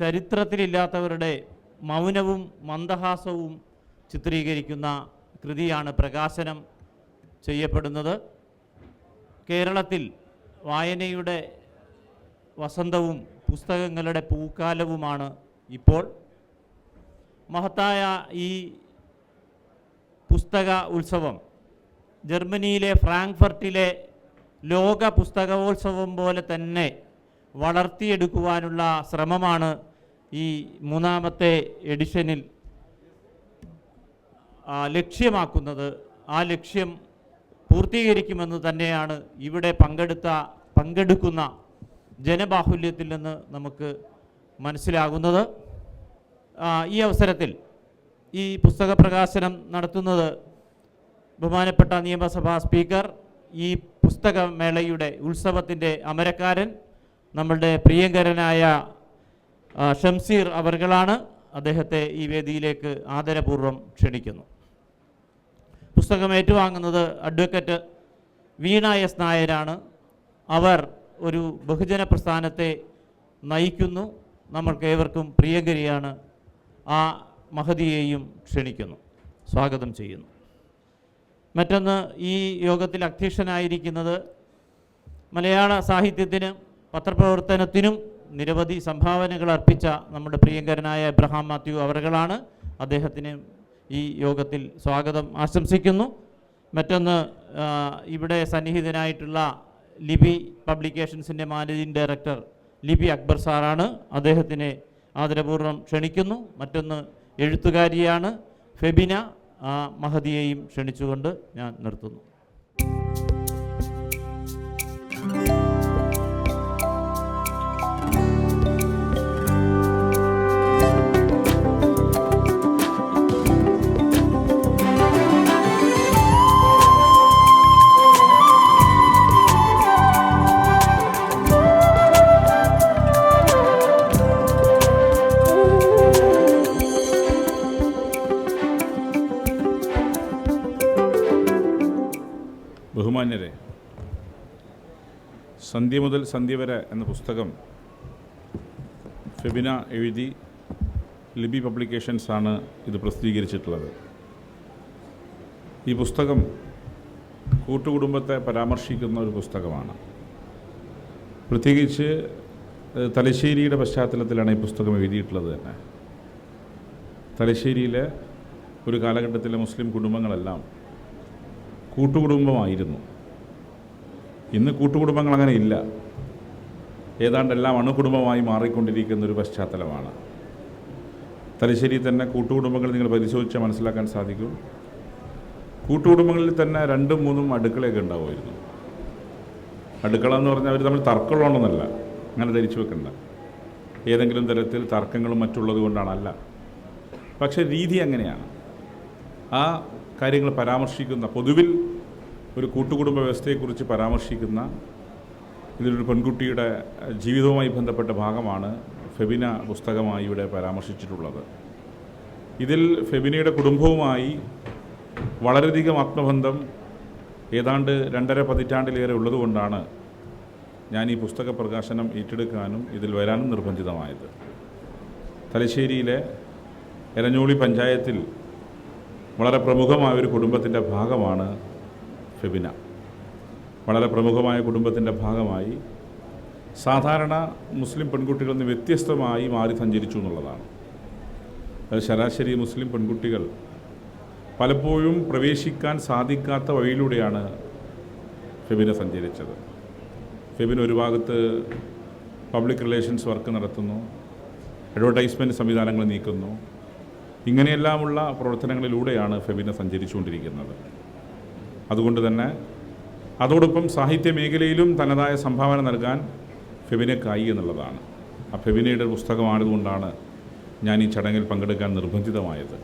ചരിത്രത്തിലില്ലാത്തവരുടെ മൗനവും മന്ദഹാസവും ചിത്രീകരിക്കുന്ന കൃതിയാണ് പ്രകാശനം ചെയ്യപ്പെടുന്നത്. കേരളത്തിൽ വായനയുടെ വസന്തവും പുസ്തകങ്ങളുടെ പൂക്കാലവുമാണ് ഇപ്പോൾ. മഹത്തായ ഈ പുസ്തക ഉത്സവം ജർമ്മനിയിലെ ഫ്രാങ്ക്ഫർട്ടിലെ ലോക പുസ്തകോത്സവം പോലെ തന്നെ വളർത്തിയെടുക്കുവാനുള്ള ശ്രമമാണ് ഈ മൂന്നാമത്തെ എഡിഷനിൽ ലക്ഷ്യമാക്കുന്നത് ആ ലക്ഷ്യം പൂർത്തീകരിക്കുമെന്ന് തന്നെയാണ് ഇവിടെ പങ്കെടുത്ത പങ്കെടുക്കുന്ന ജനബാഹുല്യത്തിൽ നിന്ന് നമുക്ക് മനസ്സിലാകുന്നത്. ഈ അവസരത്തിൽ ഈ പുസ്തക പ്രകാശനം നടത്തുന്നത് ബഹുമാനപ്പെട്ട നിയമസഭാ സ്പീക്കർ ഈ പുസ്തകമേളയുടെ ഉത്സവത്തിന്റെ അമരക്കാരൻ നമ്മളുടെ പ്രിയങ്കരനായ ഷംസീർ അവർകളാണ് അദ്ദേഹത്തെ ഈ വേദിയിലേക്ക് ആദരപൂർവം ക്ഷണിക്കുന്നു. പുസ്തകം ഏറ്റുവാങ്ങുന്നത് അഡ്വക്കേറ്റ് വീണ എസ് നായരാണ്. അവർ ഒരു ബഹുജന പ്രസ്ഥാനത്തെ നയിക്കുന്നു. നമ്മൾക്ക് ഏവർക്കും പ്രിയങ്കരിയാണ്. ആ മഹതിയെയും ക്ഷണിക്കുന്നു. സ്വാഗതം ചെയ്യുന്നു. മറ്റൊന്ന് ഈ യോഗത്തിൽ അധ്യക്ഷനായിരിക്കുന്നത് മലയാള സാഹിത്യത്തിനും പത്രപ്രവർത്തനത്തിനും നിരവധി സംഭാവനകൾ അർപ്പിച്ച നമ്മുടെ പ്രിയങ്കരനായ എബ്രഹാം മാത്യു അവറുകളാണ്. അദ്ദേഹത്തിന് ഈ യോഗത്തിൽ സ്വാഗതം ആശംസിക്കുന്നു. മറ്റൊന്ന് ഇവിടെ സന്നിഹിതനായിട്ടുള്ള ലിബി പബ്ലിക്കേഷൻസിന്റെ മാനേജിംഗ് ഡയറക്ടർ ലിബി അക്ബർ സാറാണ്. അദ്ദേഹത്തിനെ ആദരപൂർവം ക്ഷണിക്കുന്നു. മറ്റൊന്ന് എഴുത്തുകാരിയാണ് ഫെബിന. മഹതിയെയും ക്ഷണിച്ചുകൊണ്ട് ഞാൻ നിർത്തുന്നു. മുതൽ സന്ധ്യ വരെ എന്ന പുസ്തകം ഫെബിന എഴുതി ലിബി പബ്ലിക്കേഷൻസ് ആണ് ഇത് പ്രസിദ്ധീകരിച്ചിട്ടുള്ളത്. ഈ പുസ്തകം കൂട്ടുകുടുംബത്തെ പരാമർശിക്കുന്ന ഒരു പുസ്തകമാണ്. പ്രത്യേകിച്ച് തലശ്ശേരിയുടെ പശ്ചാത്തലത്തിലാണ് ഈ പുസ്തകം എഴുതിയിട്ടുള്ളത് തന്നെ. തലശ്ശേരിയിലെ ഒരു കാലഘട്ടത്തിലെ മുസ്ലിം കുടുംബങ്ങളെല്ലാം കൂട്ടുകുടുംബമായിരുന്നു. ഇന്ന് കൂട്ടുകുടുംബങ്ങൾ അങ്ങനെ ഇല്ല. ഏതാണ്ട് എല്ലാം അണുകുടുംബമായി മാറിക്കൊണ്ടിരിക്കുന്ന ഒരു പശ്ചാത്തലമാണ്. തലശ്ശേരി തന്നെ കൂട്ടുകുടുംബങ്ങൾ നിങ്ങൾ പരിശോധിച്ചാൽ മനസ്സിലാക്കാൻ സാധിക്കും. കൂട്ടുകുടുംബങ്ങളിൽ തന്നെ രണ്ടും മൂന്നും അടുക്കളയൊക്കെ ഉണ്ടാവുമായിരുന്നു. അടുക്കള എന്ന് പറഞ്ഞാൽ അവർ തമ്മിൽ തർക്കമുള്ളതെന്നല്ല. അങ്ങനെ ധരിച്ചു വെക്കണ്ട. ഏതെങ്കിലും തരത്തിൽ തർക്കങ്ങളും മറ്റുള്ളത് കൊണ്ടാണല്ല. പക്ഷേ രീതി അങ്ങനെയാണ്. ആ കാര്യങ്ങൾ പരാമർശിക്കുന്ന പൊതുവിൽ ഒരു കൂട്ടുകുടുംബ വ്യവസ്ഥയെക്കുറിച്ച് പരാമർശിക്കുന്ന ഇതിലൊരു പെൺകുട്ടിയുടെ ജീവിതവുമായി ബന്ധപ്പെട്ട ഭാഗമാണ് ഫെബിന പുസ്തകമായി ഇവിടെ പരാമർശിച്ചിട്ടുള്ളത്. ഇതിൽ ഫെബിനയുടെ കുടുംബവുമായി വളരെയധികം ആത്മബന്ധം ഏതാണ്ട് രണ്ടര പതിറ്റാണ്ടിലേറെ ഉള്ളതുകൊണ്ടാണ് ഞാൻ ഈ പുസ്തക പ്രകാശനം ഏറ്റെടുക്കാനും ഇതിൽ വരാനും നിർബന്ധിതമായത്. തലശ്ശേരിയിലെ എരഞ്ഞോളി പഞ്ചായത്തിൽ വളരെ പ്രമുഖമായ ഒരു കുടുംബത്തിന്റെ ഭാഗമാണ് ഫെബിന. വളരെ പ്രമുഖമായ കുടുംബത്തിന്റെ ഭാഗമായി സാധാരണ മുസ്ലിം പെൺകുട്ടികളിൽ നിന്ന് വ്യത്യസ്തമായി മാറി സഞ്ചരിച്ചു എന്നുള്ളതാണ്. ശരാശരി മുസ്ലിം പെൺകുട്ടികൾ പലപ്പോഴും പ്രവേശിക്കാൻ സാധിക്കാത്ത വഴിയിലൂടെയാണ് ഫെബിന സഞ്ചരിച്ചത്. ഫെബിൻ ഒരു ഭാഗത്ത് പബ്ലിക് റിലേഷൻസ് വർക്ക് നടത്തുന്നു അഡ്വർടൈസ്മെന്റ് സംവിധാനങ്ങൾ നീക്കുന്നു. ഇങ്ങനെയെല്ലാമുള്ള പ്രവർത്തനങ്ങളിലൂടെയാണ് ഫെബിന സഞ്ചരിച്ചുകൊണ്ടിരിക്കുന്നത്. അതുകൊണ്ട് തന്നെ അതോടൊപ്പം സാഹിത്യ മേഖലയിലും തനതായ സംഭാവന നൽകാൻ ഫെബിനക്കായി എന്നുള്ളതാണ്. ആ ഫെബിനയുടെ പുസ്തകമായതുകൊണ്ടാണ് ഞാൻ ഈ ചടങ്ങിൽ പങ്കെടുക്കാൻ നിർബന്ധിതമായത്.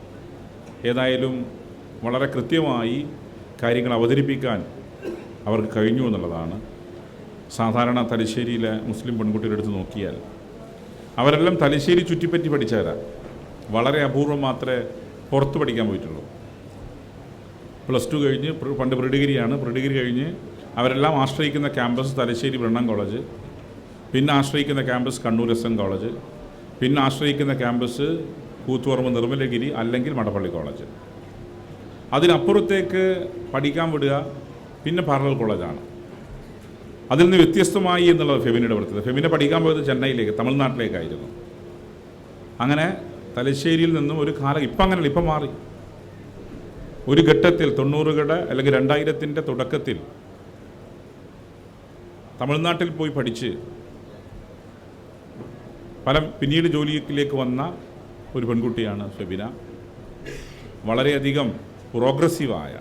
ഏതായാലും വളരെ കൃത്യമായി കാര്യങ്ങൾ അവതരിപ്പിക്കാൻ അവർക്ക് കഴിഞ്ഞു എന്നുള്ളതാണ്. സാധാരണ തലശ്ശേരിയിലെ മുസ്ലിം പെൺകുട്ടിയുടെ അടുത്ത് നോക്കിയാൽ അവരെല്ലാം തലശ്ശേരി ചുറ്റിപ്പറ്റി പഠിച്ചവരാ. വളരെ അപൂർവം മാത്രമേ പുറത്ത് പഠിക്കാൻ പോയിട്ടുള്ളൂ. പ്ലസ് ടു കഴിഞ്ഞ് പണ്ട് പ്രിഡിഗ്രിയാണ്. പ്രീ ഡിഗ്രി കഴിഞ്ഞ് അവരെല്ലാം ആശ്രയിക്കുന്ന ക്യാമ്പസ് തലശ്ശേരി ബ്രണ്ണൻ കോളേജ് പിന്നെ ആശ്രയിക്കുന്ന campus Kannur S N college പിന്നെ ആശ്രയിക്കുന്ന ക്യാമ്പസ് കൂത്തുപറമ്പ് നിർമ്മലഗിരി അല്ലെങ്കിൽ മടപ്പള്ളി കോളേജ്. അതിനപ്പുറത്തേക്ക് പഠിക്കാൻ വിടുക പിന്നെ പാരലൽ കോളേജാണ്. അതിൽ നിന്ന് വ്യത്യസ്തമായി എന്നുള്ളത് ഫെമിനയുടെ പ്രത്യേകത. ഫെമിനെ പഠിക്കാൻ പോയത് ചെന്നൈയിലേക്ക് തമിഴ്നാട്ടിലേക്കായിരുന്നു. അങ്ങനെ തലശ്ശേരിയിൽ നിന്നും ഒരു കാലം ഇപ്പം അങ്ങനെയല്ല ഇപ്പം മാറി. ഒരു ഘട്ടത്തിൽ തൊണ്ണൂറുകളുടെ അല്ലെങ്കിൽ രണ്ടായിരത്തിന്റെ തുടക്കത്തിൽ തമിഴ്നാട്ടിൽ പോയി പഠിച്ച് പല പിന്നീട് ജോലിയിലേക്ക് വന്ന ഒരു പെൺകുട്ടിയാണ് ഫെബിന വളരെയധികം പ്രോഗ്രസീവായ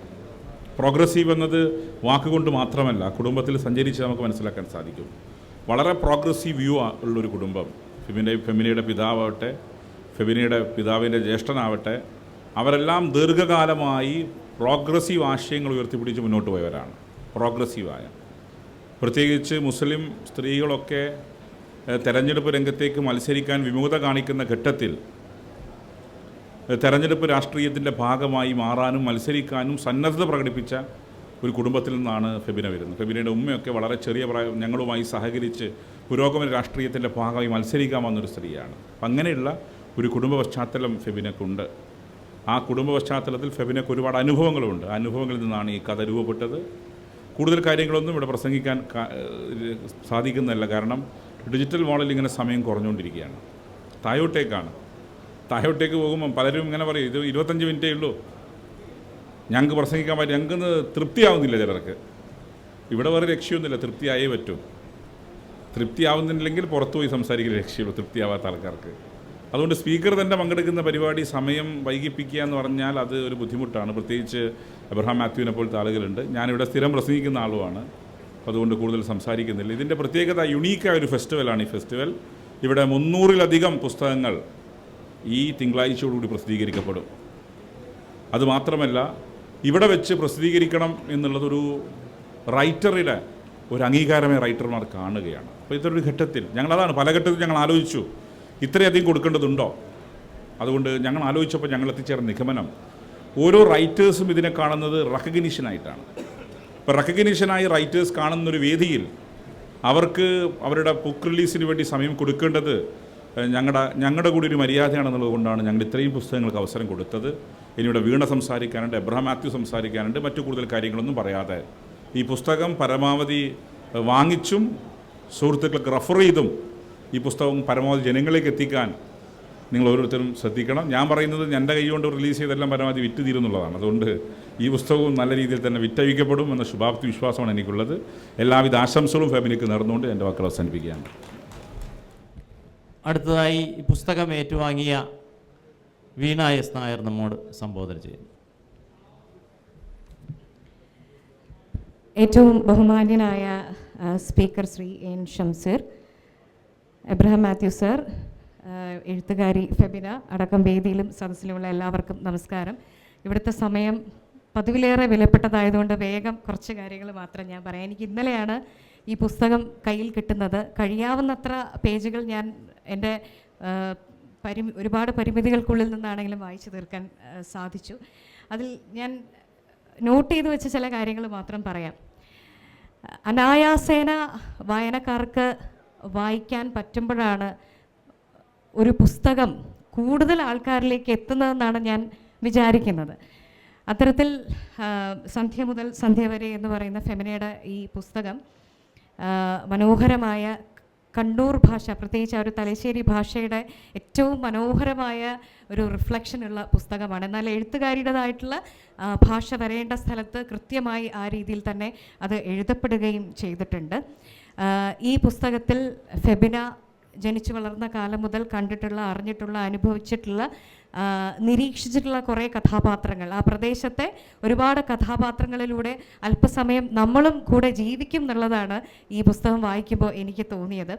പ്രോഗ്രസീവ് എന്നത് വാക്കുകൊണ്ട് മാത്രമല്ല കുടുംബത്തിൽ സഞ്ചരിച്ച് നമുക്ക് മനസ്സിലാക്കാൻ സാധിക്കും. വളരെ പ്രോഗ്രസീവ് വ്യൂ ഉള്ളൊരു കുടുംബം. ഫെമിനെ ഫെമിനയുടെ പിതാവാവട്ടെ ഫെമിനയുടെ പിതാവിന്റെ ജ്യേഷ്ഠനാവട്ടെ അവരെല്ലാം ദീർഘകാലമായി പ്രോഗ്രസീവ് ആശയങ്ങൾ ഉയർത്തിപ്പിടിച്ച് മുന്നോട്ട് പോയവരാണ്. പ്രോഗ്രസീവായ. പ്രത്യേകിച്ച് മുസ്ലിം സ്ത്രീകളൊക്കെ തെരഞ്ഞെടുപ്പ് രംഗത്തേക്ക് മത്സരിക്കാൻ വിമുഖത കാണിക്കുന്ന ഘട്ടത്തിൽ തെരഞ്ഞെടുപ്പ് രാഷ്ട്രീയത്തിന്റെ ഭാഗമായി മാറാനും മത്സരിക്കാനും സന്നദ്ധത പ്രകടിപ്പിച്ച ഒരു കുടുംബത്തിൽ നിന്നാണ് ഫെബിന വരുന്നത്. ഫെബിനയുടെ ഉമ്മയൊക്കെ വളരെ ചെറിയ പ്രായം ഞങ്ങളുമായി സഹകരിച്ച് പുരോഗമന രാഷ്ട്രീയത്തിന്റെ ഭാഗമായി മത്സരിക്കാൻ വന്നൊരു സ്ത്രീയാണ്. അങ്ങനെയുള്ള ഒരു കുടുംബ പശ്ചാത്തലം ഫെബിനക്കുണ്ട്. ആ കുടുംബ പശ്ചാത്തലത്തിൽ ഫെബിനക്ക് ഒരുപാട് അനുഭവങ്ങളുണ്ട്. അനുഭവങ്ങളിൽ നിന്നാണ് ഈ കഥ രൂപപ്പെട്ടത്. കൂടുതൽ കാര്യങ്ങളൊന്നും ഇവിടെ പ്രസംഗിക്കാൻ സാധിക്കുന്നതല്ല. കാരണം ഡിജിറ്റൽ മോഡൽ ഇങ്ങനെ സമയം കുറഞ്ഞുകൊണ്ടിരിക്കുകയാണ്. തായോട്ടേക്കാണ് തായോട്ടേക്ക് പോകുമ്പം പലരും ഇങ്ങനെ പറയും ഇത് ഇരുപത്തഞ്ച് മിനിറ്റേ ഉള്ളൂ. ഞങ്ങൾക്ക് പ്രസംഗിക്കാൻ പറ്റും. ഞങ്ങൾക്ക് തൃപ്തിയാവുന്നില്ല ചിലർക്ക്. ഇവിടെ വേറെ രക്ഷയൊന്നുമില്ല. തൃപ്തിയായേ പറ്റൂ. തൃപ്തിയാവുന്നില്ലെങ്കിൽ പുറത്തുപോയി സംസാരിക്കുന്ന രക്ഷയുള്ളൂ. തൃപ്തിയാവാത്ത ആൾക്കാർക്ക്. അതുകൊണ്ട് സ്പീക്കർ തന്നെ പങ്കെടുക്കുന്ന പരിപാടി സമയം വൈകിപ്പിക്കുക എന്ന് പറഞ്ഞാൽ അത് ഒരു ബുദ്ധിമുട്ടാണ്. പ്രത്യേകിച്ച് എബ്രഹാം മാത്യുവിനെ പോലത്തെ ആളുകളുണ്ട്. ഞാനിവിടെ സ്ഥിരം പ്രസംഗിക്കുന്ന ആളുമാണ്. അതുകൊണ്ട് കൂടുതൽ സംസാരിക്കുന്നില്ല. ഇതിന്റെ പ്രത്യേകത യുണീക്കായ ഒരു ഫെസ്റ്റിവലാണ് ഈ ഫെസ്റ്റിവൽ ഇവിടെ മുന്നൂറിലധികം പുസ്തകങ്ങൾ ഈ തിങ്കളാഴ്ചയോടുകൂടി പ്രസിദ്ധീകരിക്കപ്പെടും. അതുമാത്രമല്ല ഇവിടെ വെച്ച് പ്രസിദ്ധീകരിക്കണം എന്നുള്ളതൊരു റൈറ്ററുടെ ഒരു അംഗീകാരമേ റൈറ്റർമാർ കാണുകയാണ്. അപ്പോൾ ഇതൊരു ഘട്ടത്തിൽ ഞങ്ങളതാണ് പല ഘട്ടത്തിൽ ഞങ്ങൾ ആലോചിച്ചു. ഇത്രയധികം കൊടുക്കേണ്ടതുണ്ടോ? അതുകൊണ്ട് ഞങ്ങൾ ആലോചിച്ചപ്പോൾ ഞങ്ങൾ എത്തിച്ചേർന്ന നിഗമനം ഓരോ റൈറ്റേഴ്സും ഇതിനെ കാണുന്നത് റെക്കഗ്നീഷനായിട്ടാണ് ഇപ്പോൾ റെക്കഗ്നീഷനായി റൈറ്റേഴ്സ് കാണുന്നൊരു വേദിയിൽ അവർക്ക് അവരുടെ ബുക്ക് റിലീസിന് വേണ്ടി സമയം കൊടുക്കേണ്ടത് ഞങ്ങളുടെ ഞങ്ങളുടെ കൂടി ഒരു മര്യാദയാണെന്നുള്ളത് കൊണ്ടാണ് ഞങ്ങൾ ഇത്രയും പുസ്തകങ്ങൾക്ക് അവസരം കൊടുത്തത്. ഇനിയുടെ വീണ സംസാരിക്കാനുണ്ട് എബ്രഹാം മാത്യു സംസാരിക്കാനുണ്ട് മറ്റു കൂടുതൽ കാര്യങ്ങളൊന്നും പറയാതെ. ഈ പുസ്തകം പരമാവധി വാങ്ങിച്ചും സുഹൃത്തുക്കൾക്ക് റെഫർ ചെയ്തും ഈ പുസ്തകം പരമാവധി ജനങ്ങളിലേക്ക് എത്തിക്കാൻ നിങ്ങൾ ഓരോരുത്തരും ശ്രദ്ധിക്കണം. ഞാൻ പറയുന്നത് എന്റെ കൈ കൊണ്ട് റിലീസ് ചെയ്തെല്ലാം പരമാവധി വിറ്റ് തീരുന്നുള്ളതാണ് അതുകൊണ്ട് ഈ പുസ്തകവും നല്ല രീതിയിൽ തന്നെ വിറ്റഴിക്കപ്പെടും എന്ന ശുഭാപ്തി വിശ്വാസമാണ് എനിക്കുള്ളത്. എല്ലാവിധ ആശംസകളും ഫാമിലിക്ക് നേർന്നുകൊണ്ട് എന്റെ വാക്കുകൾ അവസാനിപ്പിക്കുകയാണ്. അടുത്തതായി ഈ പുസ്തകം ഏറ്റുവാങ്ങിയ വീണ എസ് നായർ നമ്മോട് സംബോധന ചെയ്യുന്നു. ഏറ്റവും ബഹുമാന്യനായ speaker Shri N Shamseer Abraham Mathew sir എഴുത്തുകാരി ഫെബിന അടക്കം വേദിയിലും സദസ്സിലുമുള്ള എല്ലാവർക്കും നമസ്കാരം. ഇവിടുത്തെ സമയം പതിവിലേറെ വിലപ്പെട്ടതായതുകൊണ്ട് വേഗം കുറച്ച് കാര്യങ്ങൾ മാത്രം ഞാൻ പറയാം. എനിക്ക് ഇന്നലെയാണ് ഈ പുസ്തകം കയ്യിൽ കിട്ടുന്നത്. കഴിയാവുന്നത്ര പേജുകൾ ഞാൻ എന്റെ പരി ഒരുപാട് പരിമിതികൾക്കുള്ളിൽ നിന്നാണെങ്കിലും വായിച്ചു തീർക്കാൻ സാധിച്ചു. അതിൽ ഞാൻ നോട്ട് ചെയ്ത് വെച്ച ചില കാര്യങ്ങൾ മാത്രം പറയാം. അനായാസേന വായനക്കാർക്ക് വായിക്കാൻ പറ്റുമ്പോഴാണ് ഒരു പുസ്തകം കൂടുതൽ ആൾക്കാരിലേക്ക് എത്തുന്നതെന്നാണ് ഞാൻ വിചാരിക്കുന്നത്. അത്തരത്തിൽ സന്ധ്യ മുതൽ സന്ധ്യ വരെ എന്ന് പറയുന്ന ഫെമിനയുടെ ഈ പുസ്തകം മനോഹരമായ കണ്ണൂർ ഭാഷ പ്രത്യേകിച്ച് ആ ഒരു തലശ്ശേരി ഭാഷയുടെ ഏറ്റവും മനോഹരമായ ഒരു റിഫ്ലക്ഷൻ ഉള്ള പുസ്തകമാണ്. എന്നാൽ എഴുത്തുകാരിയുടേതായിട്ടുള്ള ഭാഷ വരേണ്ട സ്ഥലത്ത് കൃത്യമായി ആ രീതിയിൽ തന്നെ അത് എഴുതപ്പെടുകയും ചെയ്തിട്ടുണ്ട്. ഈ പുസ്തകത്തിൽ ഫെബിന ജനിച്ചു വളർന്ന കാലം മുതൽ കണ്ടിട്ടുള്ള അറിഞ്ഞിട്ടുള്ള അനുഭവിച്ചിട്ടുള്ള നിരീക്ഷിച്ചിട്ടുള്ള കുറേ കഥാപാത്രങ്ങൾ. ആ പ്രദേശത്തെ ഒരുപാട് കഥാപാത്രങ്ങളിലൂടെ അല്പസമയം നമ്മളും കൂടെ ജീവിക്കും എന്നുള്ളതാണ് ഈ പുസ്തകം വായിക്കുമ്പോൾ എനിക്ക് തോന്നിയത്.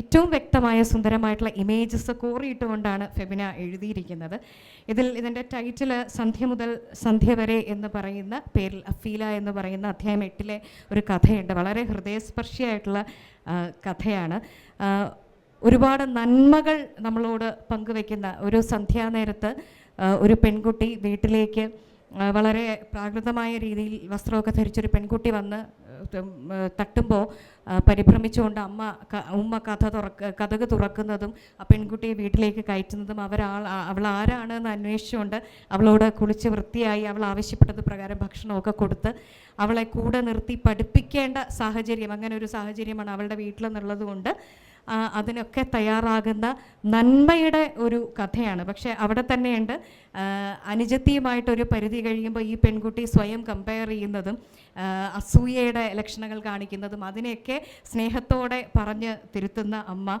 ഏറ്റവും വ്യക്തമായ സുന്ദരമായിട്ടുള്ള ഇമേജസ് കോറിയിട്ടുകൊണ്ടാണ് ഫെബിന എഴുതിയിരിക്കുന്നത്. ഇതിൽ ഇതിന്റെ ടൈറ്റിൽ സന്ധ്യ മുതൽ സന്ധ്യ വരെ എന്ന് പറയുന്ന പേരിൽ അഫീല എന്ന് പറയുന്ന അധ്യായം എട്ടിലെ ഒരു കഥയുണ്ട്. വളരെ ഹൃദയസ്പർശിയായിട്ടുള്ള കഥയാണ്. ഒരുപാട് നന്മകൾ നമ്മളോട് പങ്കുവെക്കുന്ന ഒരു സന്ധ്യാനേരത്ത് ഒരു പെൺകുട്ടി വീട്ടിലേക്ക് വളരെ പ്രാകൃതമായ രീതിയിൽ വസ്ത്രമൊക്കെ ധരിച്ചൊരു പെൺകുട്ടി വന്ന് തട്ടുമ്പോൾ പരിഭ്രമിച്ചുകൊണ്ട് അമ്മ ഉമ്മ കഥ തുറക്ക കഥക് തുറക്കുന്നതും ആ പെൺകുട്ടിയെ വീട്ടിലേക്ക് കയറ്റുന്നതും അവരാൾ അവൾ ആരാണെന്ന് അന്വേഷിച്ചുകൊണ്ട് അവളോട് കുളിച്ച് വൃത്തിയായി അവൾ ആവശ്യപ്പെട്ടത് പ്രകാരം ഭക്ഷണമൊക്കെ കൊടുത്ത് അവളെ കൂടെ നിർത്തി പഠിപ്പിക്കേണ്ട സാഹചര്യം അങ്ങനെ ഒരു സാഹചര്യമാണ് അവളുടെ വീട്ടിലെന്നുള്ളത് കൊണ്ട് ആ, അതിനൊക്കെ തയ്യാറാകുന്ന നന്മയുടെ ഒരു കഥയാണ്. പക്ഷേ അവിടെ തന്നെയുണ്ട്. അനുജത്തിയുമായിട്ടൊരു പരിധി കഴിയുമ്പോൾ ഈ പെൺകുട്ടി സ്വയം കമ്പയർ ചെയ്യുന്നതും അസൂയയുടെ ലക്ഷണങ്ങൾ കാണിക്കുന്നതും അതിനെയൊക്കെ സ്നേഹത്തോടെ പറഞ്ഞ് തിരുത്തുന്ന അമ്മ.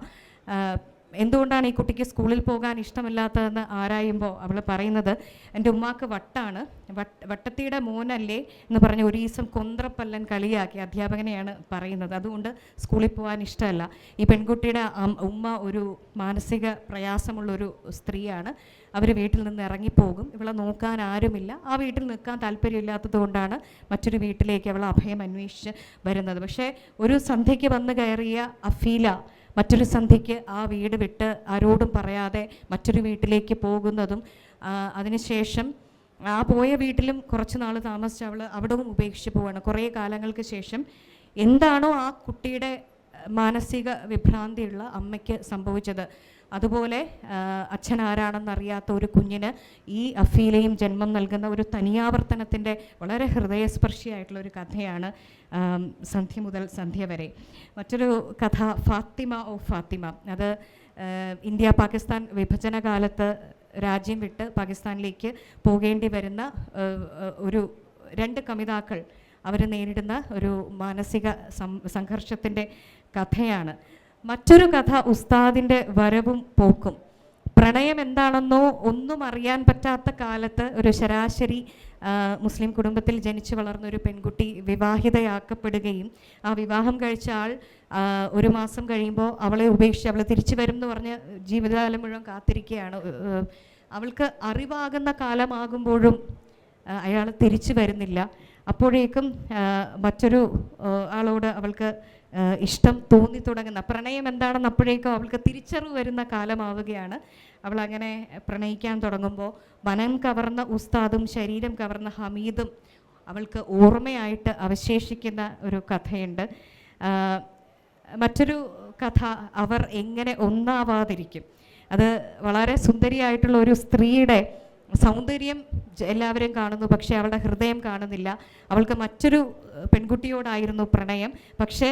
എന്തുകൊണ്ടാണ് ഈ കുട്ടിക്ക് സ്കൂളിൽ പോകാൻ ഇഷ്ടമില്ലാത്തതെന്ന് ആരായുമ്പോൾ അവൾ പറയുന്നത്? എന്റെ ഉമ്മാക്ക് വട്ടാണ്. വട്ട് വട്ടത്തിയുടെ മോനല്ലേ എന്ന് പറഞ്ഞ് ഒരു ദിവസം കൊന്ത്രപ്പല്ലൻ കളിയാക്കി അധ്യാപകനെയാണ് പറയുന്നത്. അതുകൊണ്ട് സ്കൂളിൽ പോകാൻ ഇഷ്ടമല്ല. ഈ പെൺകുട്ടിയുടെ ഉമ്മ ഒരു മാനസിക പ്രയാസമുള്ളൊരു സ്ത്രീയാണ്. അവർ വീട്ടിൽ നിന്ന് ഇറങ്ങിപ്പോകും. ഇവളെ നോക്കാൻ ആരുമില്ല. ആ വീട്ടിൽ നിൽക്കാൻ താല്പര്യമില്ലാത്തത് കൊണ്ടാണ് മറ്റൊരു വീട്ടിലേക്ക് അവൾ അഭയം അന്വേഷിച്ച് വരുന്നത്. പക്ഷേ ഒരു സന്ധ്യയ്ക്ക് വന്ന് കയറിയ അഫീല മറ്റൊരു സന്ധ്യയ്ക്ക് ആ വീട് വിട്ട് ആരോടും പറയാതെ മറ്റൊരു വീട്ടിലേക്ക് പോകുന്നതും അതിനുശേഷം ആ പോയ വീട്ടിലും കുറച്ച് നാൾ താമസിച്ച് അവൾ അവിടവും ഉപേക്ഷിച്ച് പോവാണ്. കുറേ കാലങ്ങൾക്ക് ശേഷം എന്താണോ ആ കുട്ടിയുടെ മാനസിക വിഭ്രാന്തിയുള്ള അമ്മയ്ക്ക് സംഭവിച്ചത്. അതുപോലെ അച്ഛൻ ആരാണെന്നറിയാത്ത ഒരു കുഞ്ഞിന് ഈ അഫീലയും ജന്മം നൽകുന്ന ഒരു തനിയാവർത്തനത്തിന്റെ വളരെ ഹൃദയസ്പർശിയായിട്ടുള്ള ഒരു കഥയാണ് സന്ധ്യ മുതൽ സന്ധ്യ വരെ. മറ്റൊരു കഥ ഫാത്തിമ ഓ ഫാത്തിമ. അത് ഇന്ത്യ പാകിസ്ഥാൻ വിഭജന കാലത്ത് രാജ്യം വിട്ട് പാകിസ്ഥാനിലേക്ക് പോകേണ്ടി വരുന്ന ഒരു രണ്ട് കമിതാക്കൾ അവർ നേരിടുന്ന ഒരു മാനസിക സംഘർഷത്തിന്റെ കഥയാണ്. മറ്റൊരു കഥ ഉസ്താദിന്റെ വരവും പോക്കും. പ്രണയം എന്താണെന്നോ ഒന്നും അറിയാൻ പറ്റാത്ത കാലത്ത് ഒരു ശരാശരി മുസ്ലിം കുടുംബത്തിൽ ജനിച്ചു വളർന്ന ഒരു പെൺകുട്ടി വിവാഹിതയാക്കപ്പെടുകയും ആ വിവാഹം കഴിച്ച ആൾ ഒരു മാസം കഴിയുമ്പോൾ അവളെ ഉപേക്ഷിച്ച് അവൾ തിരിച്ചു വരും എന്ന് പറഞ്ഞ് ജീവിതകാലം മുഴുവൻ കാത്തിരിക്കുകയാണ്. അവൾക്ക് അറിവാകുന്ന കാലമാകുമ്പോഴും അയാൾ തിരിച്ചു വരുന്നില്ല. അപ്പോഴേക്കും മറ്റൊരു ആളോട് അവൾക്ക് ഇഷ്ടം തോന്നി തുടങ്ങുന്ന പ്രണയം എന്താണെന്ന് അപ്പോഴേക്കും അവൾക്ക് തിരിച്ചറിവ് വരുന്ന കാലമാവുകയാണ്. അവൾ അങ്ങനെ പ്രണയിക്കാൻ തുടങ്ങുമ്പോൾ വനം കവർന്ന ഉസ്താദും ശരീരം കവർന്ന ഹമീദും അവൾക്ക് ഓർമ്മയായിട്ട് അവശേഷിക്കുന്ന ഒരു കഥയുണ്ട്. മറ്റൊരു കഥ അവർ എങ്ങനെ ഒന്നാവാതിരിക്കും. അത് വളരെ സുന്ദരിയായിട്ടുള്ള ഒരു സ്ത്രീയുടെ സൗന്ദര്യം എല്ലാവരും കാണുന്നു പക്ഷേ അവളുടെ ഹൃദയം കാണുന്നില്ല. അവൾക്ക് മറ്റൊരു പെൺകുട്ടിയോടായിരുന്നു പ്രണയം. പക്ഷേ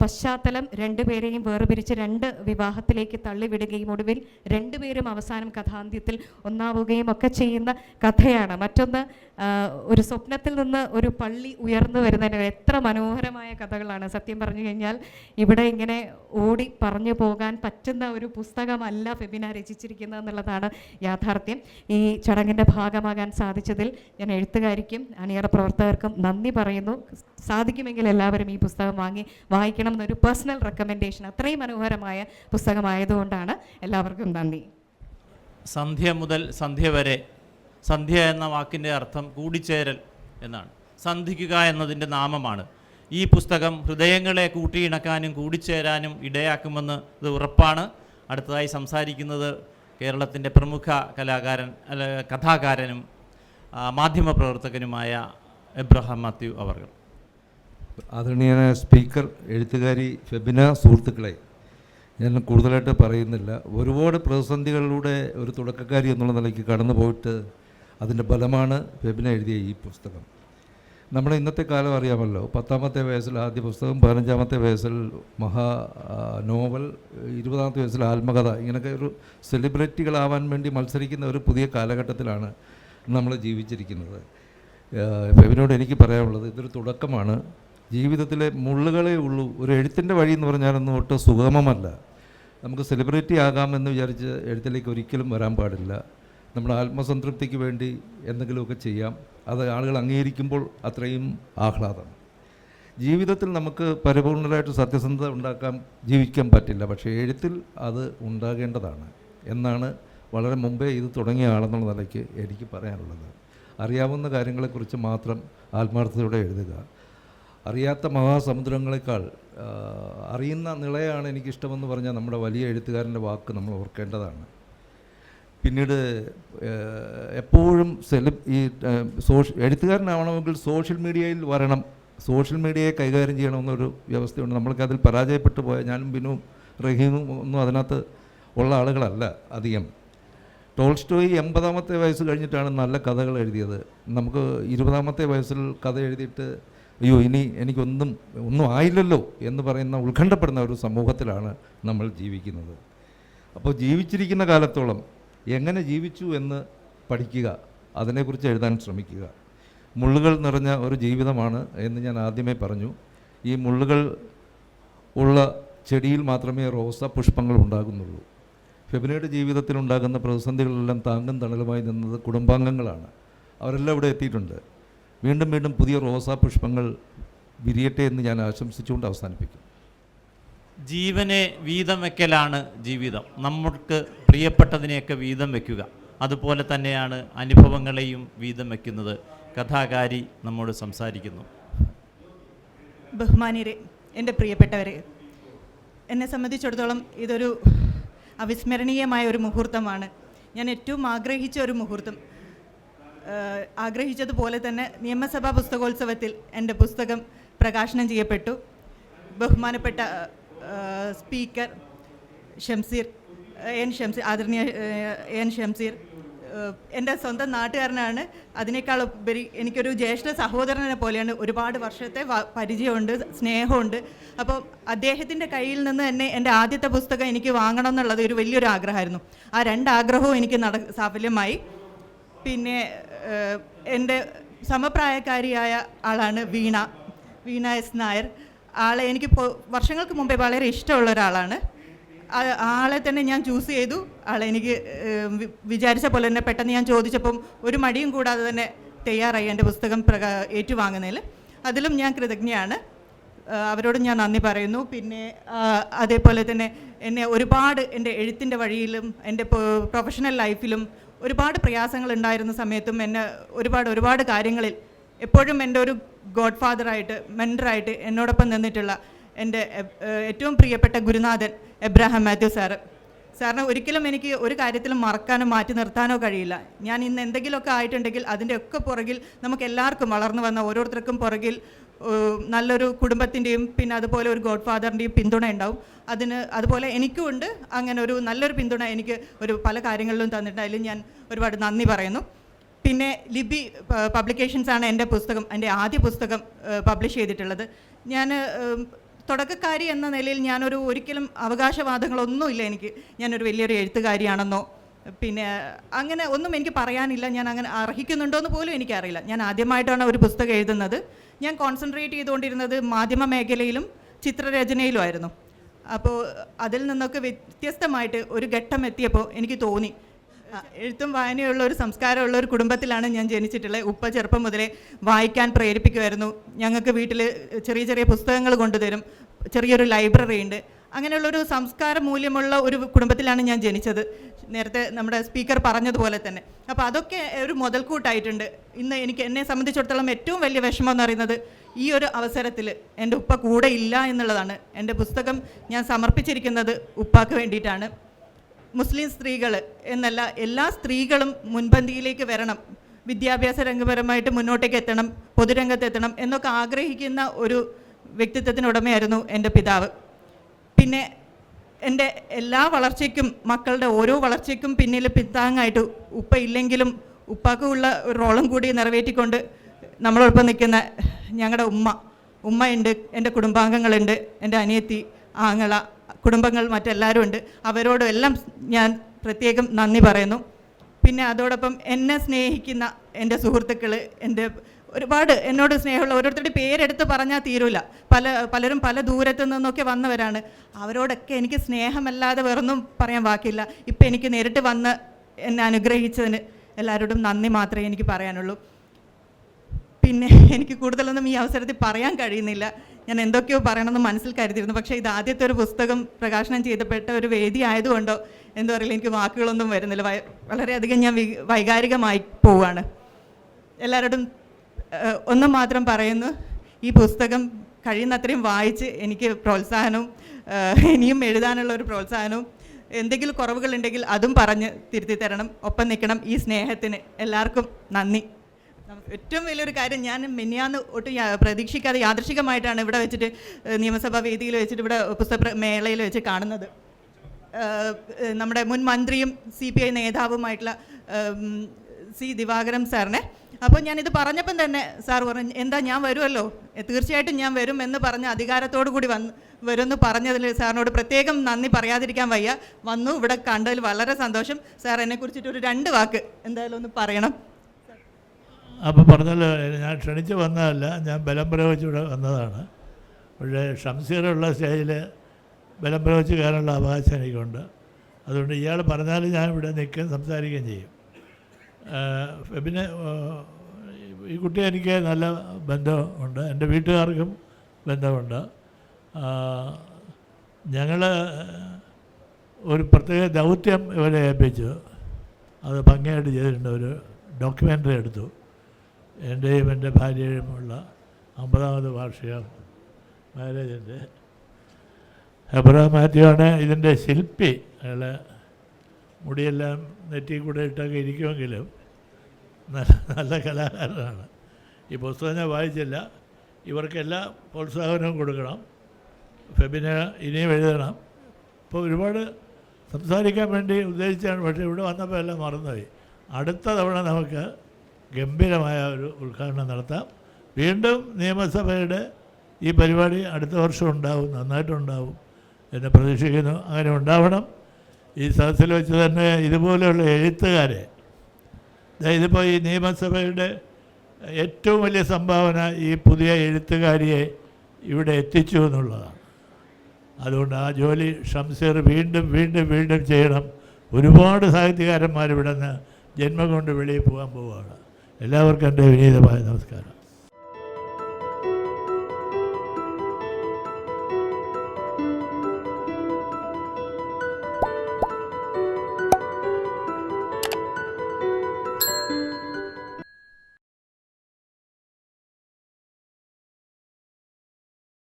പശ്ചാത്തലം രണ്ടുപേരെയും വേർപിരിച്ച് രണ്ട് വിവാഹത്തിലേക്ക് തള്ളിവിടുകയും ഒടുവിൽ രണ്ടുപേരും അവസാനം കഥാന്ത്യത്തിൽ ഒന്നാവുകയും ഒക്കെ ചെയ്യുന്ന കഥയാണ്. മറ്റൊന്ന് ഒരു സ്വപ്നത്തിൽ നിന്ന് ഒരു പള്ളി ഉയർന്നു വരുന്നതിന് എത്ര മനോഹരമായ കഥകളാണ്. സത്യം പറഞ്ഞു കഴിഞ്ഞാൽ ഇവിടെ ഇങ്ങനെ ഓടി പറഞ്ഞു പോകാൻ പറ്റുന്ന ഒരു പുസ്തകമല്ല ഫെബിന രചിച്ചിരിക്കുന്നത് എന്നുള്ളതാണ് യാഥാർത്ഥ്യം. ഈ ചടങ്ങിന്റെ ഭാഗമാകാൻ സാധിച്ചതിൽ ഞാൻ എഴുത്തുകാരിക്കും അണിയറ പ്രവർത്തകർക്കും നന്ദി പറയുന്നു. സാധിക്കുമെങ്കിൽ എല്ലാവരും ഈ പുസ്തകം വാങ്ങി വായിക്കണം എന്നൊരു പേഴ്സണൽ റെക്കമെൻഡേഷൻ അത്രയും മനോഹരമായ പുസ്തകമായതുകൊണ്ടാണ് എല്ലാവർക്കും നന്ദി. സന്ധ്യ മുതൽ സന്ധ്യ വരെ സന്ധ്യ എന്ന വാക്കിന്റെ അർത്ഥം കൂടിച്ചേരൽ എന്നാണ്. സന്ധിക്കുക എന്നതിന്റെ നാമമാണ്. ഈ പുസ്തകം ഹൃദയങ്ങളെ കൂട്ടിയിണക്കാനും കൂടിച്ചേരാനും ഇടയാക്കുമെന്ന് ഇത് ഉറപ്പാണ്. അടുത്തതായി സംസാരിക്കുന്നത് കേരളത്തിന്റെ പ്രമുഖ കലാകാരൻ അല്ല കഥാകാരനും മാധ്യമപ്രവർത്തകനുമായ എബ്രഹാം മാത്യു അവർ. ആദരണീയനായ സ്പീക്കർ എഴുത്തുകാരി ഫെബിന സുഹൃത്തുക്കളെ ഞാൻ കൂടുതലായിട്ട് പറയുന്നില്ല. ഒരുപാട് പ്രതിസന്ധികളിലൂടെ ഒരു തുടക്കക്കാരി എന്നുള്ള നിലയ്ക്ക് കടന്നു പോയിട്ട് അതിന്റെ ഫലമാണ് ഫെബിന എഴുതിയ ഈ പുസ്തകം. നമ്മുടെ ഇന്നത്തെ കാലം അറിയാമല്ലോ. പത്താമത്തെ വയസ്സിൽ ആദ്യ പുസ്തകം പതിനഞ്ചാമത്തെ വയസ്സിൽ മഹാ നോവൽ ഇരുപതാമത്തെ വയസ്സിൽ ആത്മകഥ. ഇങ്ങനെയൊക്കെ ഒരു സെലിബ്രിറ്റികളാവാൻ വേണ്ടി മത്സരിക്കുന്ന ഒരു പുതിയ കാലഘട്ടത്തിലാണ് നമ്മൾ ജീവിച്ചിരിക്കുന്നത്. ഫെബിനോട് എനിക്ക് പറയാനുള്ളത് ഇതൊരു തുടക്കമാണ്. ജീവിതത്തിലെ മുള്ളുകളേ ഉള്ളൂ. ഒരു എഴുത്തിന്റെ വഴി എന്ന് പറഞ്ഞാലൊന്നും ഒട്ടും സുഗമമല്ല. നമുക്ക് സെലിബ്രിറ്റി ആകാമെന്ന് വിചാരിച്ച് എഴുത്തിലേക്ക് ഒരിക്കലും വരാൻ പാടില്ല. നമ്മുടെ ആത്മസംതൃപ്തിക്ക് വേണ്ടി എന്തെങ്കിലുമൊക്കെ ചെയ്യാം. അത് ആളുകൾ അംഗീകരിക്കുമ്പോൾ അത്രയും ആഹ്ലാദം. ജീവിതത്തിൽ നമുക്ക് പരിപൂർണരായിട്ട് സത്യസന്ധത ഉണ്ടാക്കാൻ ജീവിക്കാൻ പറ്റില്ല. പക്ഷേ എഴുത്തിൽ അത് ഉണ്ടാകേണ്ടതാണ്. എന്നാണ് വളരെ മുമ്പേ ഇത് തുടങ്ങിയ ആളെന്നുള്ള നിലയ്ക്ക് എനിക്ക് പറയാനുള്ളത്. അറിയാവുന്ന കാര്യങ്ങളെക്കുറിച്ച് മാത്രം ആത്മാർത്ഥതയോടെ എഴുതുക. അറിയാത്ത മഹാസമുദ്രങ്ങളെക്കാൾ അറിയുന്ന നിളയാണ് എനിക്കിഷ്ടമെന്ന് പറഞ്ഞാൽ നമ്മുടെ വലിയ എഴുത്തുകാരന്റെ വാക്ക് നമ്മൾ ഓർക്കേണ്ടതാണ്. പിന്നീട് എപ്പോഴും സെലിബ് ഈ സോഷ്യ എഴുത്തുകാരനാവണമെങ്കിൽ സോഷ്യൽ മീഡിയയിൽ വരണം. സോഷ്യൽ മീഡിയയെ കൈകാര്യം ചെയ്യണമെന്നൊരു വ്യവസ്ഥയുണ്ട്. നമ്മൾക്ക് അതിൽ പരാജയപ്പെട്ടു പോയ ഞാനും ബിനും റഹീമും ഒന്നും അതിനകത്ത് ഉള്ള ആളുകളല്ല അധികം. ടോൾസ്റ്റോയി എൺപതാമത്തെ വയസ്സ് കഴിഞ്ഞിട്ടാണ് നല്ല കഥകൾ എഴുതിയത്. നമുക്ക് ഇരുപതാമത്തെ വയസ്സിൽ കഥ എഴുതിയിട്ട് അയ്യോ ഇനി എനിക്കൊന്നും ഒന്നും ആയില്ലല്ലോ എന്ന് പറയുന്ന ഉത്കണ്ഠപ്പെടുന്ന ഒരു സമൂഹത്തിലാണ് നമ്മൾ ജീവിക്കുന്നത്. അപ്പോൾ ജീവിച്ചിരിക്കുന്ന കാലത്തോളം എങ്ങനെ ജീവിച്ചു എന്ന് പഠിക്കുക അതിനെക്കുറിച്ച് എഴുതാൻ ശ്രമിക്കുക. മുള്ളുകൾ നിറഞ്ഞ ഒരു ജീവിതമാണ് എന്ന് ഞാൻ ആദ്യമേ പറഞ്ഞു. ഈ മുള്ളുകൾ ഉള്ള ചെടിയിൽ മാത്രമേ റോസ പുഷ്പങ്ങൾ ഉണ്ടാകുന്നുള്ളൂ. ഫെബിനയുടെ ജീവിതത്തിൽ ഉണ്ടാകുന്ന പ്രതിസന്ധികളെല്ലാം താങ്ങും തണലുമായി നിന്നത് കുടുംബാംഗങ്ങളാണ്. അവരെല്ലാം ഇവിടെ എത്തിയിട്ടുണ്ട്. വീണ്ടും വീണ്ടും പുതിയ റോസാ പുഷ്പങ്ങൾ വിരിയട്ടെ എന്ന് ഞാൻ ആശംസിച്ചുകൊണ്ട് അവസാനിപ്പിക്കും ജീവനെ വീതം വെക്കലാണ് ജീവിതം. നമ്മൾക്ക് പ്രിയപ്പെട്ടതിനെയൊക്കെ വീതം വയ്ക്കുക അതുപോലെ തന്നെയാണ് അനുഭവങ്ങളെയും വീതം വയ്ക്കുന്നത് കഥാകാരി നമ്മോട് സംസാരിക്കുന്നു. ബഹുമാനിയരെ എന്റെ പ്രിയപ്പെട്ടവരെ എന്നെ സംബന്ധിച്ചിടത്തോളം ഇതൊരു അവിസ്മരണീയമായ ഒരു മുഹൂർത്തമാണ്. ഞാൻ ഏറ്റവും ആഗ്രഹിച്ച ഒരു മുഹൂർത്തം. ആഗ്രഹിച്ചതുപോലെ തന്നെ നിയമസഭാ പുസ്തകോത്സവത്തിൽ എന്റെ പുസ്തകം പ്രകാശനം ചെയ്യപ്പെട്ടു. ബഹുമാനപ്പെട്ട സ്പീക്കർ ഷംസീർ എൻ ഷംസീർ ആദരണീയ എൻ ഷംസീർ എന്റെ സ്വന്തം നാട്ടുകാരനാണ്. അതിനേക്കാൾ ഉപരി എനിക്കൊരു ജ്യേഷ്ഠ സഹോദരനെ പോലെയാണ് ഒരുപാട് വർഷത്തെ പരിചയമുണ്ട് സ്നേഹമുണ്ട്. അപ്പോൾ അദ്ദേഹത്തിന്റെ കയ്യിൽ നിന്ന് തന്നെ എന്റെ ആദ്യത്തെ പുസ്തകം എനിക്ക് വാങ്ങണം എന്നുള്ളത് ഒരു വലിയൊരു ആഗ്രഹമായിരുന്നു. ആ രണ്ട് ആഗ്രഹവും എനിക്ക് നട സാഫല്യമായി. പിന്നെ എന്റെ സമപ്രായക്കാരിയായ ആളാണ് വീണ. വീണ എസ് നായർ. ആളെ എനിക്ക് വർഷങ്ങൾക്ക് മുമ്പേ വളരെ ഇഷ്ടമുള്ള ഒരാളാണ്. ആളെ തന്നെ ഞാൻ ചൂസ് ചെയ്തു. ആളെ എനിക്ക് വിചാരിച്ച പോലെ തന്നെ പെട്ടെന്ന് ഞാൻ ചോദിച്ചപ്പം ഒരു മടിയും കൂടാതെ തന്നെ തയ്യാറായി എന്റെ പുസ്തകം പ്രകാ ഏറ്റുവാങ്ങുന്നതിൽ. അതിലും ഞാൻ കൃതജ്ഞയാണ്. അവരോട് ഞാൻ നന്ദി പറയുന്നു. പിന്നെ അതേപോലെ തന്നെ എന്നെ ഒരുപാട് എന്റെ എഴുത്തിന്റെ വഴിയിലും എന്റെ പ്രൊഫഷണൽ ലൈഫിലും ഒരുപാട് പ്രയാസങ്ങൾ ഉണ്ടായിരുന്ന സമയത്തും എന്നെ ഒരുപാട് ഒരുപാട് കാര്യങ്ങളിൽ എപ്പോഴും എന്റെ ഒരു ഗോഡ് ഫാദറായിട്ട് മെന്ററായിട്ട് എന്നോടൊപ്പം നിന്നിട്ടുള്ള എന്റെ ഏറ്റവും പ്രിയപ്പെട്ട ഗുരുനാഥൻ എബ്രാഹാം മാത്യു സാറ്. സാറിന് ഒരിക്കലും എനിക്ക് ഒരു കാര്യത്തിലും മറക്കാനോ മാറ്റി നിർത്താനോ കഴിയില്ല. ഞാൻ ഇന്ന് എന്തെങ്കിലുമൊക്കെ ആയിട്ടുണ്ടെങ്കിൽ അതിന്റെ ഒക്കെ പുറകിൽ നമുക്ക് എല്ലാവർക്കും വളർന്നു വന്ന ഓരോരുത്തർക്കും പുറകിൽ നല്ലൊരു കുടുംബത്തിന്റെയും പിന്നെ അതുപോലെ ഒരു ഗോഡ് ഫാദറിന്റെയും പിന്തുണ ഉണ്ടാവും. അതിന് അതുപോലെ എനിക്കും ഉണ്ട്. അങ്ങനെ ഒരു നല്ലൊരു പിന്തുണ എനിക്ക് ഒരു പല കാര്യങ്ങളിലും തന്നിട്ടുണ്ട്. അതിൽ ഞാൻ ഒരുപാട് നന്ദി പറയുന്നു. പിന്നെ ലിബി പബ്ലിക്കേഷൻസാണ് എന്റെ പുസ്തകം എന്റെ ആദ്യ പുസ്തകം പബ്ലിഷ് ചെയ്തിട്ടുള്ളത്. ഞാൻ തുടക്കക്കാരി എന്ന നിലയിൽ ഞാനൊരു ഒരിക്കലും അവകാശവാദങ്ങളൊന്നുമില്ല എനിക്ക്. ഞാനൊരു വലിയൊരു എഴുത്തുകാരിയാണെന്നോ പിന്നെ അങ്ങനെ ഒന്നും എനിക്ക് പറയാനില്ല. ഞാൻ അങ്ങനെ അർഹിക്കുന്നുണ്ടോ എന്ന് പോലും എനിക്കറിയില്ല. ഞാൻ ആദ്യമായിട്ടാണ് ഒരു പുസ്തകം എഴുതുന്നത്. ഞാൻ കോൺസെൻട്രേറ്റ് ചെയ്തുകൊണ്ടിരുന്നത് മാധ്യമ മേഖലയിലും ചിത്രരചനയിലുമായിരുന്നു. അപ്പോൾ അതിൽ നിന്നൊക്കെ വ്യത്യസ്തമായിട്ട് ഒരു ഘട്ടം എത്തിയപ്പോൾ എനിക്ക് തോന്നി എഴുത്തും വായനയുള്ള ഒരു സംസ്കാരമുള്ള ഒരു കുടുംബത്തിലാണ് ഞാൻ ജനിച്ചിട്ടുള്ളത്. ഉപ്പ ചെറുപ്പം മുതലേ വായിക്കാൻ പ്രേരിപ്പിക്കുമായിരുന്നു. ഞങ്ങൾക്ക് വീട്ടിൽ ചെറിയ ചെറിയ പുസ്തകങ്ങൾ കൊണ്ടുതരും. ചെറിയൊരു ലൈബ്രറി ഉണ്ട്. അങ്ങനെയുള്ളൊരു സംസ്കാര മൂല്യമുള്ള ഒരു കുടുംബത്തിലാണ് ഞാൻ ജനിച്ചത്. നേരത്തെ നമ്മുടെ സ്പീക്കർ പറഞ്ഞതുപോലെ തന്നെ. അപ്പോൾ അതൊക്കെ ഒരു മുതൽക്കൂട്ടായിട്ടുണ്ട്. ഇന്ന് എനിക്ക് എന്നെ സംബന്ധിച്ചിടത്തോളം ഏറ്റവും വലിയ വിഷമം എന്ന് പറയുന്നത് ഈ ഒരു അവസരത്തിൽ എന്റെ ഉപ്പ കൂടെ ഇല്ല എന്നുള്ളതാണ്. എന്റെ പുസ്തകം ഞാൻ സമർപ്പിച്ചിരിക്കുന്നത് ഉപ്പാക്ക് വേണ്ടിയിട്ടാണ്. മുസ്ലിം സ്ത്രീകൾ എന്നല്ല എല്ലാ സ്ത്രീകളും മുൻപന്തിയിലേക്ക് വരണം. വിദ്യാഭ്യാസ രംഗപരമായിട്ട് മുന്നോട്ടേക്ക് എത്തണം പൊതുരംഗത്ത് എത്തണം എന്നൊക്കെ ആഗ്രഹിക്കുന്ന ഒരു വ്യക്തിത്വത്തിനുടമയായിരുന്നു എന്റെ പിതാവ്. പിന്നെ എന്റെ എല്ലാ വളർച്ചയ്ക്കും മക്കളുടെ ഓരോ വളർച്ചയ്ക്കും പിന്നിൽ പിത്താങ്ങായിട്ട് ഉപ്പ ഇല്ലെങ്കിലും ഉപ്പാക്കുള്ള ഒരു റോളും കൂടി നിറവേറ്റിക്കൊണ്ട് നമ്മളോടൊപ്പം നിൽക്കുന്ന ഞങ്ങളുടെ ഉമ്മ. ഉമ്മയുണ്ട് എന്റെ കുടുംബാംഗങ്ങളുണ്ട് എന്റെ അനിയത്തി ആങ്ങള കുടുംബങ്ങൾ മറ്റെല്ലാവരും ഉണ്ട്. അവരോടും എല്ലാം ഞാൻ പ്രത്യേകം നന്ദി പറയുന്നു. പിന്നെ അതോടൊപ്പം എന്നെ സ്നേഹിക്കുന്ന എന്റെ സുഹൃത്തുക്കൾ എന്റെ ഒരുപാട് എന്നോട് സ്നേഹമുള്ള ഓരോരുത്തരുടെ പേരെടുത്ത് പറഞ്ഞാൽ തീരൂല. പല പലരും പല ദൂരത്തു നിന്നൊക്കെ വന്നവരാണ്. അവരോടൊക്കെ എനിക്ക് സ്നേഹമല്ലാതെ വേറൊന്നും പറയാൻ വാക്കില്ല. ഇപ്പം എനിക്ക് നേരിട്ട് വന്ന് എന്നെ അനുഗ്രഹിച്ചതിന് എല്ലാവരോടും നന്ദി മാത്രമേ എനിക്ക് പറയാനുള്ളൂ. പിന്നെ എനിക്ക് കൂടുതലൊന്നും ഈ അവസരത്തിൽ പറയാൻ കഴിയുന്നില്ല. ഞാൻ എന്തൊക്കെയോ പറയണമെന്ന് മനസ്സിൽ കരുതിയിരുന്നു. പക്ഷേ ഇത് ആദ്യത്തെ ഒരു പുസ്തകം പ്രകാശനം ചെയ്തപ്പെട്ട ഒരു വേദി ആയതുകൊണ്ടോ എന്തോ അറിയില്ല. എനിക്ക് വാക്കുകളൊന്നും വരുന്നില്ല. വളരെയധികം ഞാൻ വൈകാരികമായി പോവാണ്. എല്ലാവരോടും ഒന്നും മാത്രം പറയുന്നു. ഈ പുസ്തകം കഴിയുന്നത്രയും വായിച്ച് എനിക്ക് പ്രോത്സാഹനവും ഇനിയും എഴുതാനുള്ള ഒരു പ്രോത്സാഹനവും എന്തെങ്കിലും കുറവുകളുണ്ടെങ്കിൽ അതും പറഞ്ഞ് തിരുത്തി തരണം ഒപ്പം നിൽക്കണം. ഈ സ്നേഹത്തിന് എല്ലാവർക്കും നന്ദി. ഏറ്റവും വലിയൊരു കാര്യം ഞാൻ മിനിയാന്ന് ഒട്ടും പ്രതീക്ഷിക്കാതെ യാദൃശികമായിട്ടാണ് ഇവിടെ വെച്ചിട്ട് നിയമസഭാ വേദിയിൽ വെച്ചിട്ട് ഇവിടെ പുസ്തക മേളയിൽ വെച്ച് കാണുന്നത്. നമ്മുടെ മുൻ മന്ത്രിയും സി പി ഐ നേതാവുമായിട്ടുള്ള സി ദിവാകരൻ സാറിനെ. അപ്പോൾ ഞാനിത് പറഞ്ഞപ്പം തന്നെ സാർ പറഞ്ഞു എന്താ ഞാൻ വരുമല്ലോ തീർച്ചയായിട്ടും ഞാൻ വരും എന്ന് പറഞ്ഞ അധികാരത്തോടു കൂടി വന്ന് വരുമെന്ന് പറഞ്ഞതിൽ സാറിനോട് പ്രത്യേകം നന്ദി പറയാതിരിക്കാൻ വയ്യ. വന്നു ഇവിടെ കണ്ടതിൽ വളരെ സന്തോഷം. സാർ എന്നെ കുറിച്ചിട്ട് ഒരു രണ്ട് വാക്ക് എന്തായാലും ഒന്ന് പറയണം. അപ്പോൾ പറഞ്ഞല്ലോ ഞാൻ ക്ഷണിച്ച് വന്നതല്ല ഞാൻ ബലം പ്രയോഗിച്ച് ഇവിടെ വന്നതാണ്. പക്ഷേ ഷംസീറുള്ള സ്റ്റേജിൽ ബലം പ്രയോഗിച്ച് കയറാനുള്ള അവകാശം എനിക്കുണ്ട്. അതുകൊണ്ട് ഇയാൾ പറഞ്ഞാലും ഞാൻ ഇവിടെ നിൽക്കുകയും സംസാരിക്കുകയും ചെയ്യും. പിന്നെ ഈ കുട്ടി എനിക്ക് നല്ല ബന്ധമുണ്ട്. എന്റെ വീട്ടുകാർക്കും ബന്ധമുണ്ട്. ഞങ്ങൾ ഒരു പ്രത്യേക ദൗത്യം ഇവരെ ഏൽപ്പിച്ചു. അത് ഭംഗിയായിട്ട് ചെയ്തിട്ടുണ്ട്. ഒരു ഡോക്യുമെന്ററി എടുത്തു. എന്റെയും എന്റെ ഭാര്യയുമുള്ള അമ്പതാമത് വാർഷിക മാരേജിന്റെ എബ്രഹാം മാത്യുവാണ് ഇതിന്റെ ശില്പി. അയാൾ മുടിയെല്ലാം നെറ്റി കൂടെ ഇട്ടൊക്കെ ഇരിക്കുമെങ്കിലും നല്ല നല്ല കലാകാരനാണ്. ഈ പുസ്തകം ഞാൻ വായിച്ചില്ല. ഇവർക്കെല്ലാം പ്രോത്സാഹനവും കൊടുക്കണം. ഫെബിന ഇനിയും എഴുതണം. ഇപ്പോൾ ഒരുപാട് സംസാരിക്കാൻ വേണ്ടി ഉദ്ദേശിച്ചാണ് പക്ഷേ ഇവിടെ വന്നപ്പോൾ എല്ലാം മറന്നുപോയി. അടുത്ത തവണ നമുക്ക് ഗംഭീരമായ ഒരു ഉദ്ഘാടനം നടത്താം. വീണ്ടും നിയമസഭയുടെ ഈ പരിപാടി അടുത്ത വർഷം ഉണ്ടാവും നന്നായിട്ടുണ്ടാവും എന്നെ പ്രതീക്ഷിക്കുന്നു. അങ്ങനെ ഉണ്ടാവണം. ഈ സദസ്സിൽ വെച്ച് തന്നെ ഇതുപോലെയുള്ള എഴുത്തുകാരെ ഇതിപ്പോൾ ഈ നിയമസഭയുടെ ഏറ്റവും വലിയ സംഭാവന ഈ പുതിയ എഴുത്തുകാരിയെ ഇവിടെ എത്തിച്ചു എന്നുള്ളതാണ്. അതുകൊണ്ട് ആ ജോലി ഷംസീർ വീണ്ടും വീണ്ടും വീണ്ടും ചെയ്യണം. ഒരുപാട് സാഹിത്യകാരന്മാർ ഇവിടെ നിന്ന് ജന്മം കൊണ്ട് വെളിയിൽ പോകാൻ പോവുകയാണ്. എല്ലാവർക്കും എന്റെ വിനീതമായ നമസ്കാരം.